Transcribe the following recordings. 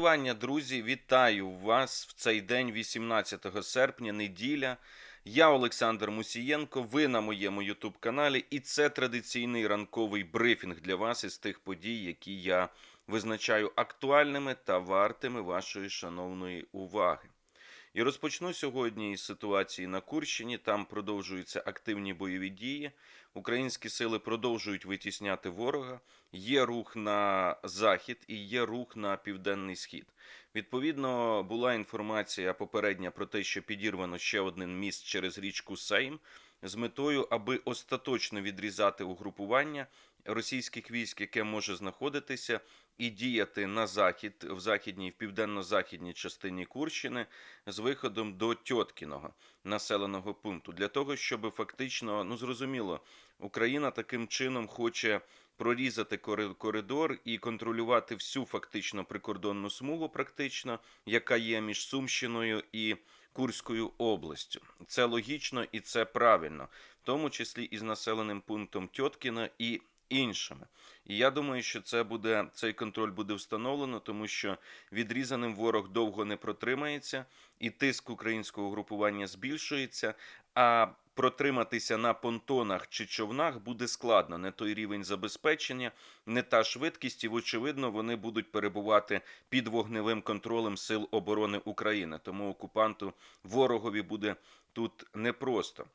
Шанування, друзі, вітаю вас в цей день, 18 серпня, неділя. Я Олександр Мусієнко. Ви на моєму Ютуб каналі, і це традиційний ранковий брифінг для вас із тих подій, які я визначаю актуальними та вартими вашої шановної уваги. І розпочну сьогодні із ситуації на Курщині. Там продовжуються активні бойові дії. Українські сили продовжують витісняти ворога. Є рух на захід і є рух на південний схід. Відповідно, була інформація попередня про те, що підірвано ще один міст через річку Сейм з метою, аби остаточно відрізати угрупування російських військ, яке може знаходитися і діяти на захід в західній, в південно-західній частині Курщини з виходом до Тьоткіного населеного пункту, для того, щоб фактично, ну зрозуміло, Україна таким чином хоче прорізати кори- коридор і контролювати всю фактично прикордонну смугу, практично, яка є між Сумщиною і Курською областю. Це логічно і це правильно, в тому числі і з населеним пунктом Тьоткіна і іншими. І я думаю, що це буде цей контроль буде встановлено, тому що відрізаним ворог довго не протримається, і тиск українського групування збільшується. А протриматися на понтонах чи човнах буде складно. Не той рівень забезпечення, не та швидкість, і очевидно, вони будуть перебувати під вогневим контролем Сил оборони України. Тому окупанту ворогові буде тут непросто.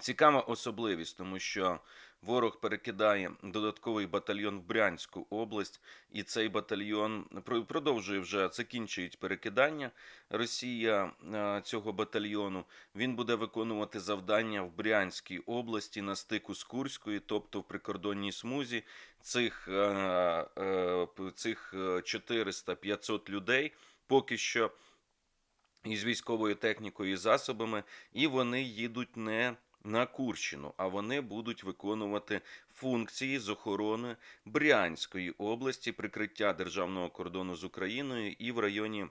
Цікава особливість, тому що ворог перекидає додатковий батальйон в Брянську область, і цей батальйон про- продовжує вже закінчують перекидання Росія е, цього батальйону. Він буде виконувати завдання в Брянській області на стику з Курською, тобто в прикордонній смузі. Цих, е, е, цих е, 400-500 людей поки що із військовою технікою і засобами, і вони їдуть не на Курщину, а вони будуть виконувати функції з охорони Брянської області, прикриття державного кордону з Україною і в районі.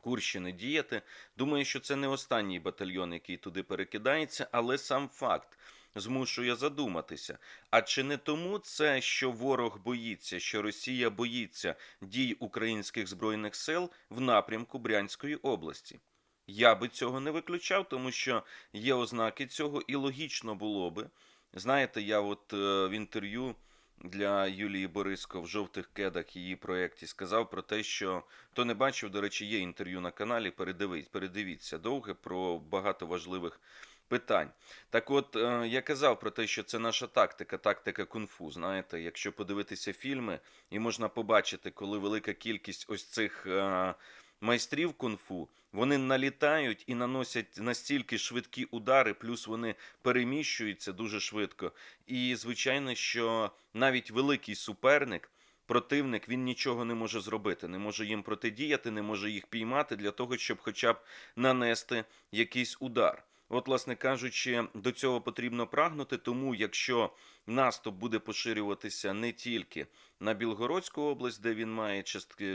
Курщини діяти. Думаю, що це не останній батальйон, який туди перекидається, але сам факт змушує задуматися. А чи не тому це, що ворог боїться, що Росія боїться дій українських збройних сил в напрямку Брянської області? Я би цього не виключав, тому що є ознаки цього, і логічно було би. Знаєте, я от е, в інтерв'ю для Юлії Бориско в жовтих кедах її проєкті сказав про те, що хто не бачив, до речі, є інтерв'ю на каналі. Передивіть, передивіться довге про багато важливих питань. Так, от е, я казав про те, що це наша тактика, тактика кунг-фу. Знаєте, якщо подивитися фільми, і можна побачити, коли велика кількість ось цих. Е, Майстрів кунг-фу, вони налітають і наносять настільки швидкі удари, плюс вони переміщуються дуже швидко. І звичайно, що навіть великий суперник, противник, він нічого не може зробити, не може їм протидіяти, не може їх піймати для того, щоб хоча б нанести якийсь удар. От, власне кажучи, до цього потрібно прагнути, тому якщо наступ буде поширюватися не тільки на Білгородську область, де він має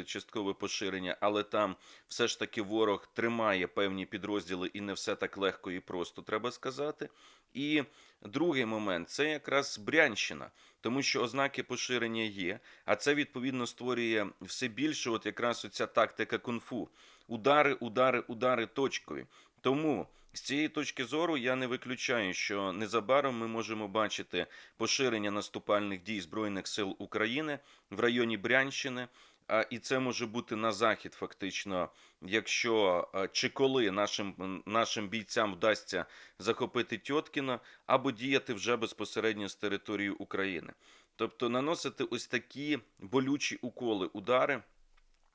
часткове поширення, але там все ж таки ворог тримає певні підрозділи, і не все так легко і просто треба сказати. І другий момент це якраз Брянщина, тому що ознаки поширення є, а це відповідно створює все більше, от якраз оця тактика кунг-фу. Удари, удари, удари точкою. Тому з цієї точки зору я не виключаю, що незабаром ми можемо бачити поширення наступальних дій Збройних сил України в районі Брянщини. А і це може бути на захід, фактично, якщо чи коли нашим, нашим бійцям вдасться захопити Тьоткіна, або діяти вже безпосередньо з території України. Тобто наносити ось такі болючі уколи, удари.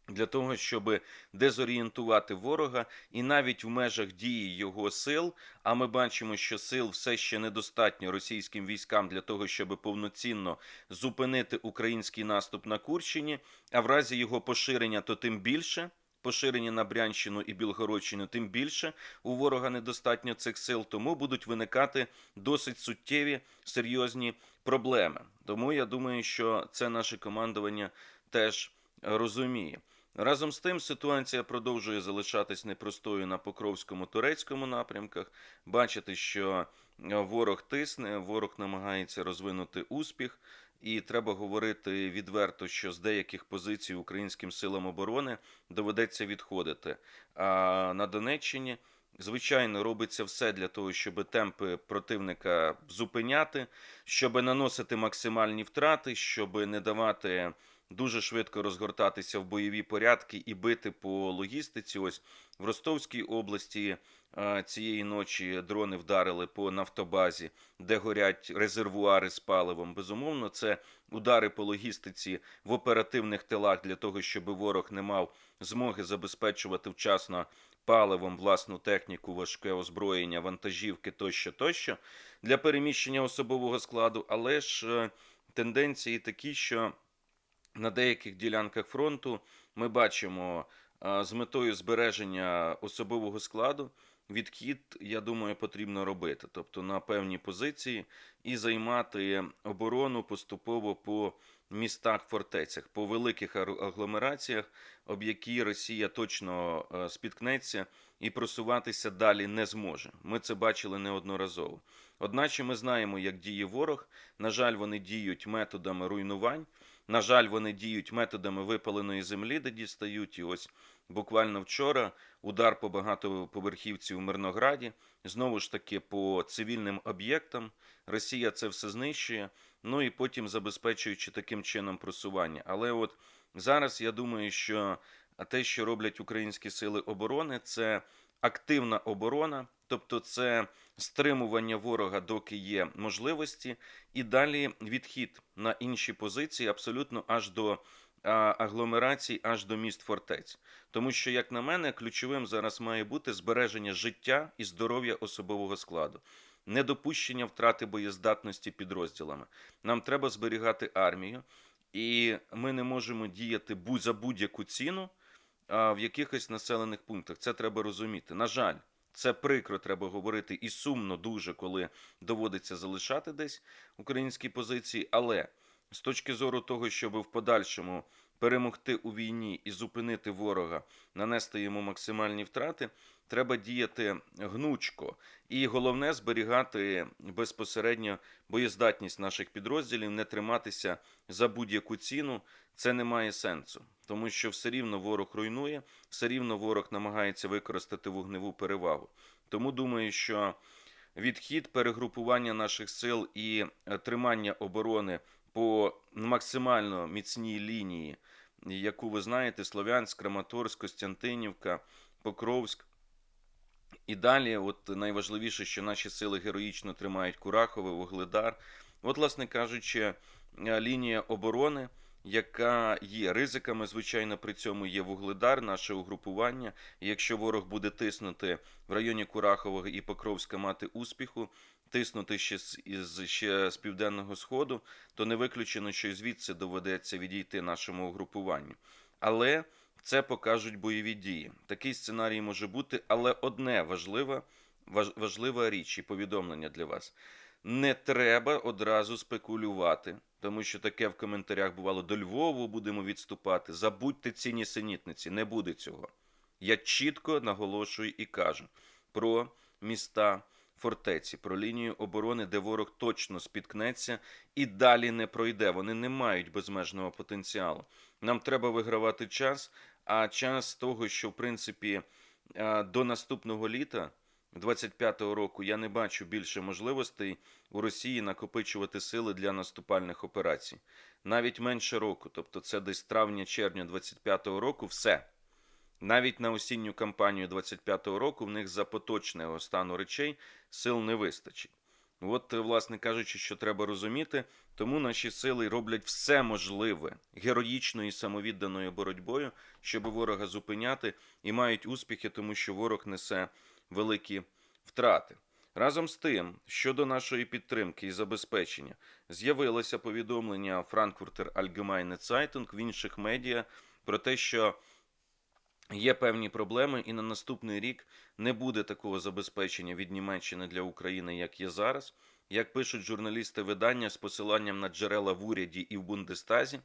Для того щоб дезорієнтувати ворога, і навіть в межах дії його сил, а ми бачимо, що сил все ще недостатньо російським військам для того, щоб повноцінно зупинити український наступ на Курщині, а в разі його поширення, то тим більше. Поширення на Брянщину і Білгородщину, тим більше у ворога недостатньо цих сил, тому будуть виникати досить суттєві серйозні проблеми. Тому я думаю, що це наше командування теж розуміє. Разом з тим ситуація продовжує залишатись непростою на Покровському турецькому напрямках. Бачите, що е, ворог тисне, ворог намагається розвинути успіх І треба говорити відверто, що з деяких позицій українським силам оборони доведеться відходити. А на Донеччині, звичайно, робиться все для того, щоб темпи противника зупиняти, щоб наносити максимальні втрати, щоб не давати дуже швидко розгортатися в бойові порядки і бити по логістиці. Ось в Ростовській області е, цієї ночі дрони вдарили по нафтобазі, де горять резервуари з паливом. Безумовно, це удари по логістиці в оперативних тилах для того, щоб ворог не мав змоги забезпечувати вчасно паливом власну техніку, важке озброєння, вантажівки тощо, тощо для переміщення особового складу. Але ж е, тенденції такі, що на деяких ділянках фронту ми бачимо з метою збереження особового складу. Відхід, я думаю, потрібно робити, тобто на певні позиції і займати оборону поступово по містах, фортецях, по великих агломераціях, об які Росія точно е, спіткнеться і просуватися далі не зможе. Ми це бачили неодноразово. Одначе ми знаємо, як діє ворог. На жаль, вони діють методами руйнувань. На жаль, вони діють методами випаленої землі, де дістають. І ось буквально вчора удар по багатоповерхівці у Мирнограді. Знову ж таки, по цивільним об'єктам Росія це все знищує. Ну і потім забезпечуючи таким чином просування. Але от зараз я думаю, що те, що роблять українські сили оборони, це активна оборона, тобто це стримування ворога, доки є можливості, і далі відхід на інші позиції, абсолютно аж до агломерацій, аж до міст фортець. Тому що, як на мене, ключовим зараз має бути збереження життя і здоров'я особового складу. Недопущення втрати боєздатності підрозділами. Нам треба зберігати армію, і ми не можемо діяти за будь-яку ціну в якихось населених пунктах. Це треба розуміти. На жаль, це прикро треба говорити і сумно дуже, коли доводиться залишати десь українські позиції. Але з точки зору того, щоб в подальшому перемогти у війні і зупинити ворога, нанести йому максимальні втрати, треба діяти гнучко. І головне зберігати безпосередньо боєздатність наших підрозділів, не триматися за будь-яку ціну. Це не має сенсу, тому що все рівно ворог руйнує, все рівно ворог намагається використати вогневу перевагу. Тому думаю, що відхід, перегрупування наших сил і е, тримання оборони по максимально міцній лінії, яку ви знаєте, Слов'янськ, Краматорськ, Костянтинівка, Покровськ. І далі, от найважливіше, що наші сили героїчно тримають Курахове, Вугледар. От, власне кажучи, е, лінія оборони, яка є ризиками, звичайно, при цьому є Вугледар, наше угрупування. І якщо ворог буде тиснути в районі Курахового і Покровська мати успіху, тиснути ще з, із, ще з південного сходу, то не виключено, що і звідси доведеться відійти нашому угрупуванню. Але це покажуть бойові дії. Такий сценарій може бути, але одне важливе, важ, важлива річ і повідомлення для вас. Не треба одразу спекулювати, тому що таке в коментарях бувало до Львову будемо відступати. Забудьте ці нісенітниці, не буде цього. Я чітко наголошую і кажу про міста фортеці, про лінію оборони, де ворог точно спіткнеться і далі не пройде. Вони не мають безмежного потенціалу. Нам треба вигравати час, а час того, що в принципі е, до наступного літа. 25-го року я не бачу більше можливостей у Росії накопичувати сили для наступальних операцій. Навіть менше року, тобто це десь травня-червня 25-го року, все. Навіть на осінню кампанію 25-го року в них за поточного стану речей сил не вистачить. От, власне кажучи, що треба розуміти, тому наші сили роблять все можливе героїчною і самовідданою боротьбою, щоб ворога зупиняти, і мають успіхи, тому що ворог несе великі втрати. Разом з тим, щодо нашої підтримки і забезпечення, з'явилося повідомлення Frankfurter Allgemeine Zeitung в інших медіа про те, що є певні проблеми, і на наступний рік не буде такого забезпечення від Німеччини для України, як є зараз. Як пишуть журналісти видання з посиланням на джерела в уряді і в Бундестазі,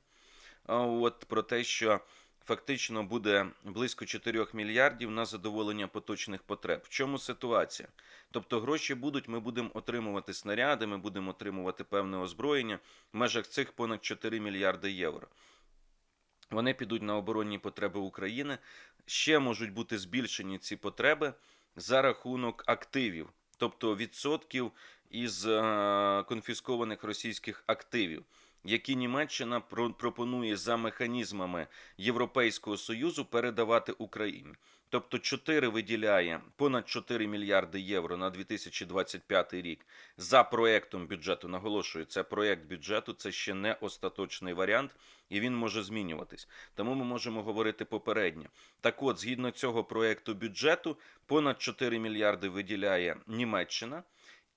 от про те, що фактично буде близько 4 мільярдів на задоволення поточних потреб. В чому ситуація? Тобто гроші будуть, ми будемо отримувати снаряди, ми будемо отримувати певне озброєння в межах цих понад 4 мільярди євро. Вони підуть на оборонні потреби України. Ще можуть бути збільшені ці потреби за рахунок активів, тобто відсотків із е, конфіскованих російських активів, які Німеччина про- пропонує за механізмами Європейського Союзу передавати Україні. Тобто 4 виділяє понад 4 мільярди євро на 2025 рік за проектом бюджету. Наголошую, це проект бюджету, це ще не остаточний варіант, і він може змінюватись. Тому ми можемо говорити попередньо. Так от, згідно цього проекту бюджету, понад 4 мільярди виділяє Німеччина.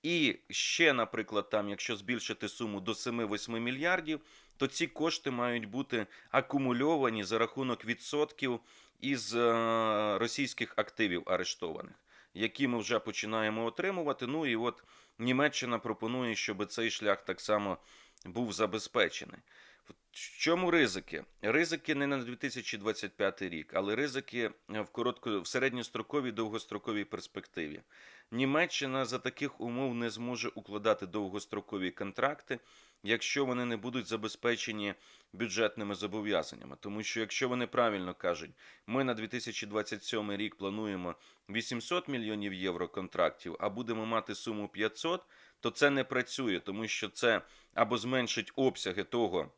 І ще, наприклад, там, якщо збільшити суму до 7-8 мільярдів, то ці кошти мають бути акумульовані за рахунок відсотків із е, російських активів арештованих, які ми вже починаємо отримувати. Ну і от Німеччина пропонує, щоб цей шлях так само був забезпечений. В чому ризики? Ризики не на 2025 рік, але ризики в коротко, в середньостроковій довгостроковій перспективі. Німеччина за таких умов не зможе укладати довгострокові контракти, якщо вони не будуть забезпечені бюджетними зобов'язаннями. Тому що, якщо вони правильно кажуть, ми на 2027 рік плануємо 800 мільйонів євро контрактів, а будемо мати суму 500, то це не працює, тому що це або зменшить обсяги того.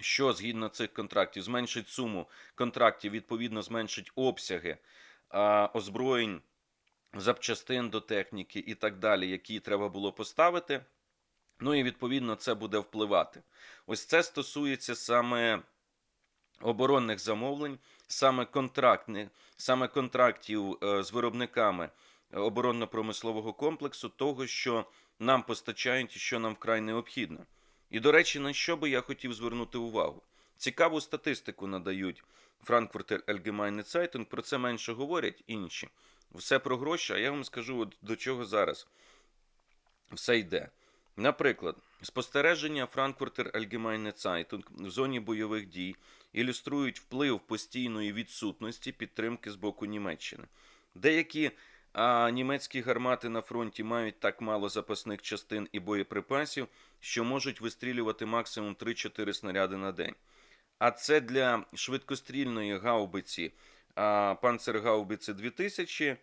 Що згідно цих контрактів зменшить суму контрактів, відповідно зменшить обсяги а, озброєнь, запчастин до техніки і так далі, які треба було поставити. Ну і відповідно це буде впливати. Ось це стосується саме оборонних замовлень, саме контрактних, саме контрактів е, з виробниками оборонно-промислового комплексу, того, що нам постачають і що нам вкрай необхідно. І, до речі, на що би я хотів звернути увагу? Цікаву статистику надають Frankfurter Allgemeine Zeitung, про це менше говорять інші. Все про гроші, а я вам скажу, до чого зараз все йде. Наприклад, спостереження Frankfurter Allgemeine Zeitung в зоні бойових дій ілюструють вплив постійної відсутності підтримки з боку Німеччини. Деякі а, німецькі гармати на фронті мають так мало запасних частин і боєприпасів, що можуть вистрілювати максимум 3-4 снаряди на день. А це для швидкострільної гаубиці а, Панцергаубиці 2000.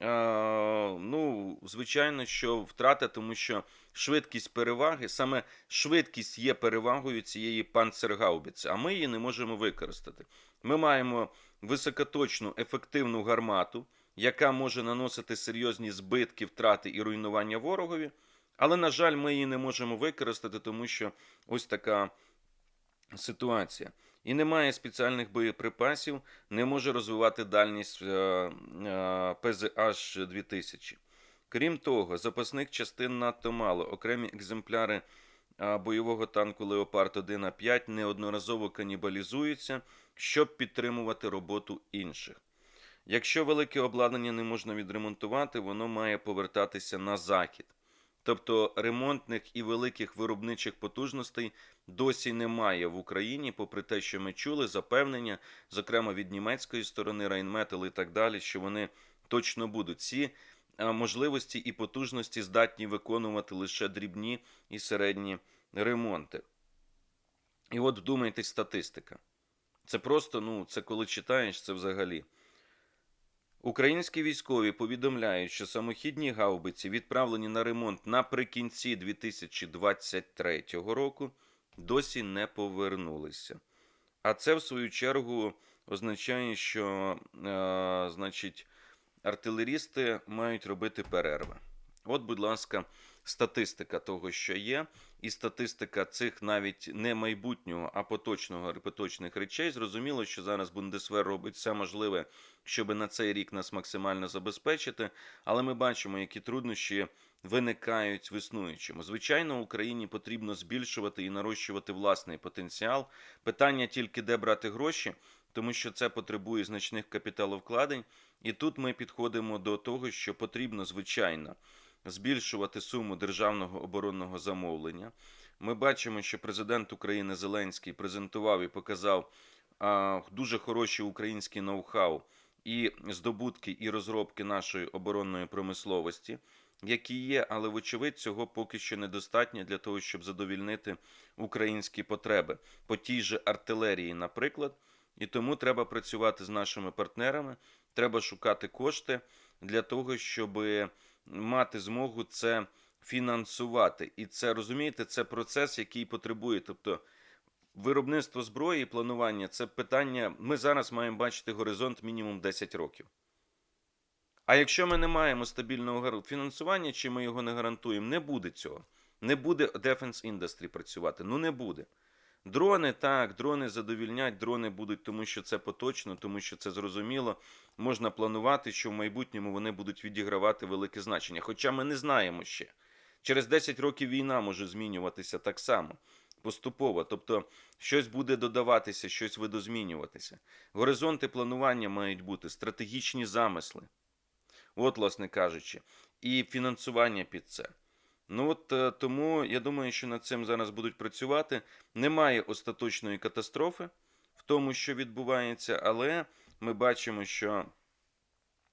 А, ну, звичайно, що втрата, тому що швидкість переваги, саме швидкість є перевагою цієї панцергаубиці, а ми її не можемо використати. Ми маємо високоточну ефективну гармату, яка може наносити серйозні збитки, втрати і руйнування ворогові. Але, на жаль, ми її не можемо використати, тому що ось така ситуація. І немає спеціальних боєприпасів, не може розвивати дальність е, е, ПЗH 2000. Крім того, запасних частин надто мало. Окремі екземпляри е, бойового танку Леопард 1 а 5 неодноразово канібалізуються, щоб підтримувати роботу інших. Якщо велике обладнання не можна відремонтувати, воно має повертатися на захід. Тобто ремонтних і великих виробничих потужностей досі немає в Україні, попри те, що ми чули запевнення, зокрема від німецької сторони, Райнметал і так далі, що вони точно будуть. Ці можливості і потужності здатні виконувати лише дрібні і середні ремонти. І от вдумайтесь, статистика. Це просто, ну, це коли читаєш, це взагалі. Українські військові повідомляють, що самохідні гаубиці, відправлені на ремонт наприкінці 2023 року, досі не повернулися. А це, в свою чергу, означає, що е, значить, артилерісти мають робити перерви. От, будь ласка, статистика того, що є, і статистика цих навіть не майбутнього, а поточного поточних речей. Зрозуміло, що зараз Бундесвер робить все можливе, щоб на цей рік нас максимально забезпечити. Але ми бачимо, які труднощі виникають в існуючому. Звичайно, Україні потрібно збільшувати і нарощувати власний потенціал. Питання тільки де брати гроші, тому що це потребує значних капіталовкладень. І тут ми підходимо до того, що потрібно, звичайно, збільшувати суму державного оборонного замовлення. Ми бачимо, що президент України Зеленський презентував і показав дуже хороші українські ноу-хау і здобутки і розробки нашої оборонної промисловості, які є, але вочевидь цього поки що недостатньо для того, щоб задовільнити українські потреби по тій же артилерії, наприклад. І тому треба працювати з нашими партнерами, треба шукати кошти для того, щоб мати змогу це фінансувати. І це розумієте, це процес, який потребує. Тобто, виробництво зброї і планування це питання. Ми зараз маємо бачити горизонт мінімум 10 років. А якщо ми не маємо стабільного фінансування, чи ми його не гарантуємо, не буде цього. Не буде Defense Industry працювати. Ну не буде. Дрони так, дрони задовільнять, дрони будуть, тому що це поточно, тому що це зрозуміло. Можна планувати, що в майбутньому вони будуть відігравати велике значення. Хоча ми не знаємо ще. Через 10 років війна може змінюватися так само, поступово. Тобто щось буде додаватися, щось видозмінюватися. Горизонти планування мають бути, стратегічні замисли. От, власне кажучи, і фінансування під це. Ну от е, тому я думаю, що над цим зараз будуть працювати. Немає остаточної катастрофи в тому, що відбувається, але ми бачимо, що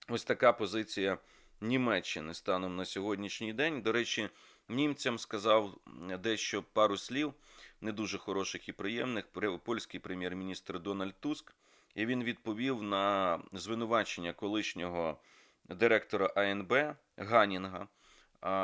ось така позиція Німеччини станом на сьогоднішній день. До речі, німцям сказав дещо пару слів, не дуже хороших і приємних. Польський прем'єр-міністр Дональд Туск, і він відповів на звинувачення колишнього директора АНБ Ганінга,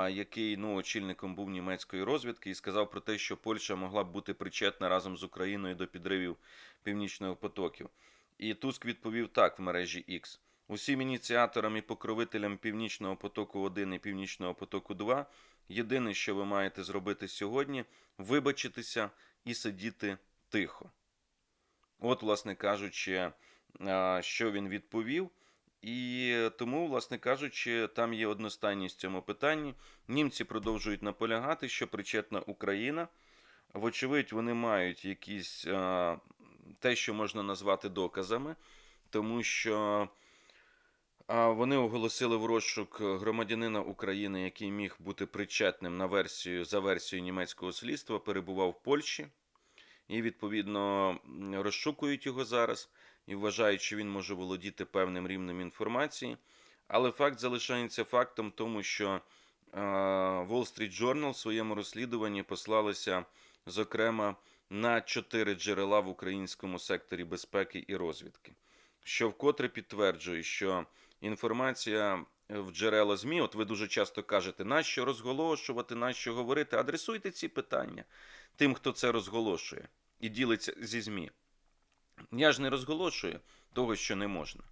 який ну, очільником був німецької розвідки, і сказав про те, що Польща могла б бути причетна разом з Україною до підривів північного потоків. І Туск відповів так в мережі X. Усім ініціаторам і покровителям Північного потоку 1 і Північного потоку 2 єдине, що ви маєте зробити сьогодні, вибачитися і сидіти тихо. От, власне кажучи, що він відповів. І тому, власне кажучи, там є одностайність в цьому питанні. Німці продовжують наполягати, що причетна Україна. Вочевидь, вони мають якісь а, те, що можна назвати доказами, тому що вони оголосили в розшук громадянина України, який міг бути причетним на версію за версією німецького слідства, перебував в Польщі, і відповідно розшукують його зараз і вважають, що він може володіти певним рівнем інформації. Але факт залишається фактом, тому що е, Wall Street Journal в своєму розслідуванні послалися, зокрема, на чотири джерела в українському секторі безпеки і розвідки, що вкотре підтверджує, що інформація в джерела ЗМІ, от ви дуже часто кажете, нащо розголошувати, нащо говорити, адресуйте ці питання тим, хто це розголошує і ділиться зі ЗМІ. Я ж не розголошую того, що не можна.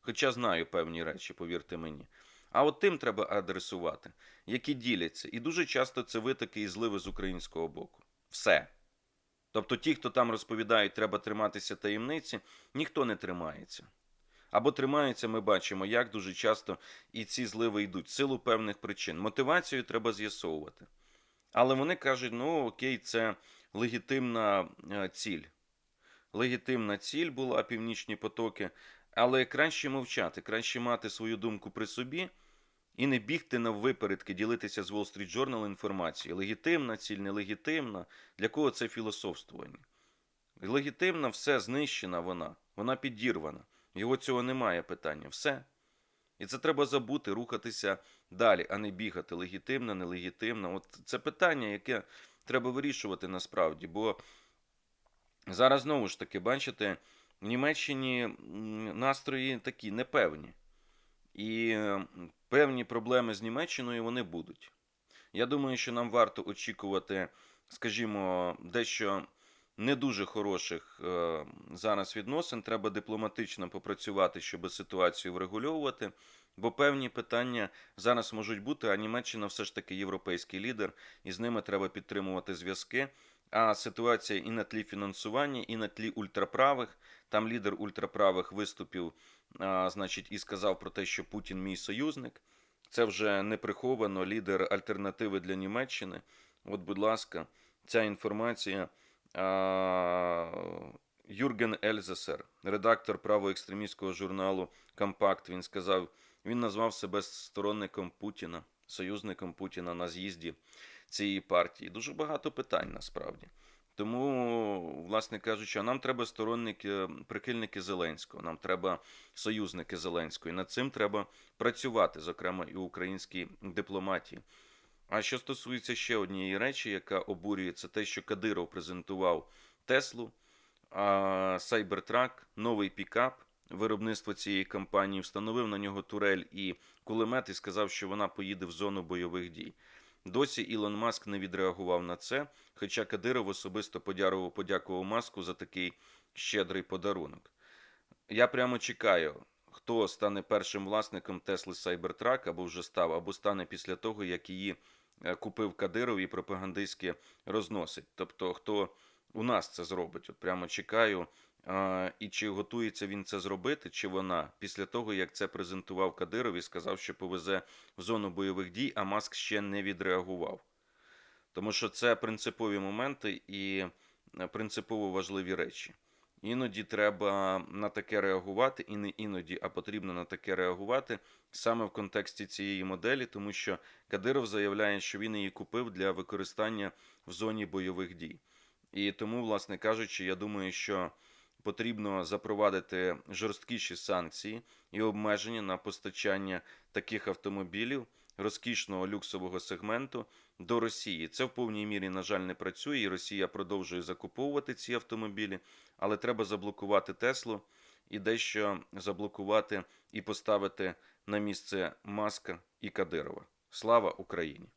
Хоча знаю певні речі, повірте мені. А от тим треба адресувати, які діляться. І дуже часто це витоки і зливи з українського боку. Все. Тобто ті, хто там розповідають, треба триматися таємниці, ніхто не тримається. Або тримається, ми бачимо, як дуже часто і ці зливи йдуть силу певних причин. Мотивацію треба з'ясовувати. Але вони кажуть, ну окей, це легітимна е, ціль. Легітимна ціль була північні потоки, але краще мовчати, краще мати свою думку при собі і не бігти на випередки, ділитися з Wall Street Journal інформацією. Легітимна ціль, нелегітимна. Для кого це філософствування? Легітимна, все знищена вона, вона підірвана. Його цього немає питання. Все. І це треба забути, рухатися далі, а не бігати. Легітимна, нелегітимна. От це питання, яке треба вирішувати насправді. Бо зараз знову ж таки, бачите, в Німеччині настрої такі непевні. І е, певні проблеми з Німеччиною вони будуть. Я думаю, що нам варто очікувати, скажімо, дещо не дуже хороших е, зараз відносин. Треба дипломатично попрацювати, щоб ситуацію врегульовувати. Бо певні питання зараз можуть бути, а Німеччина все ж таки європейський лідер, і з ними треба підтримувати зв'язки. А ситуація і на тлі фінансування, і на тлі ультраправих. Там лідер ультраправих виступив, а, значить, і сказав про те, що Путін мій союзник. Це вже не приховано лідер альтернативи для Німеччини. От, будь ласка, ця інформація. А, Юрген Ельзесер, редактор правоекстремістського журналу Компакт, він сказав, він назвав себе сторонником Путіна, союзником Путіна на з'їзді цієї партії. Дуже багато питань насправді. Тому, власне кажучи, нам треба сторонники, прихильники Зеленського, нам треба союзники Зеленського. І над цим треба працювати, зокрема і українській дипломатії. А що стосується ще однієї речі, яка обурює, це те, що Кадиров презентував Теслу, Cybertruck, новий пікап виробництва цієї компанії, встановив на нього турель і кулемет і сказав, що вона поїде в зону бойових дій. Досі Ілон Маск не відреагував на це, хоча Кадиров особисто подякував, Маску за такий щедрий подарунок. Я прямо чекаю, хто стане першим власником Тесли Cybertruck, або вже став, або стане після того, як її е, купив Кадиров і пропагандистськи розносить. Тобто, хто у нас це зробить? От прямо чекаю. І чи готується він це зробити, чи вона після того, як це презентував Кадиров і сказав, що повезе в зону бойових дій, а Маск ще не відреагував. Тому що це принципові моменти і е, принципово важливі речі. Іноді треба на таке реагувати, і не іноді, а потрібно на таке реагувати саме в контексті цієї моделі, тому що Кадиров заявляє, що він її купив для використання в зоні бойових дій. І тому, власне кажучи, я думаю, що потрібно запровадити жорсткіші санкції і обмеження на постачання таких автомобілів розкішного люксового сегменту до Росії. Це в повній мірі, на жаль, не працює, і Росія продовжує закуповувати ці автомобілі, але треба заблокувати Теслу і дещо заблокувати і поставити на місце Маска і Кадирова. Слава Україні!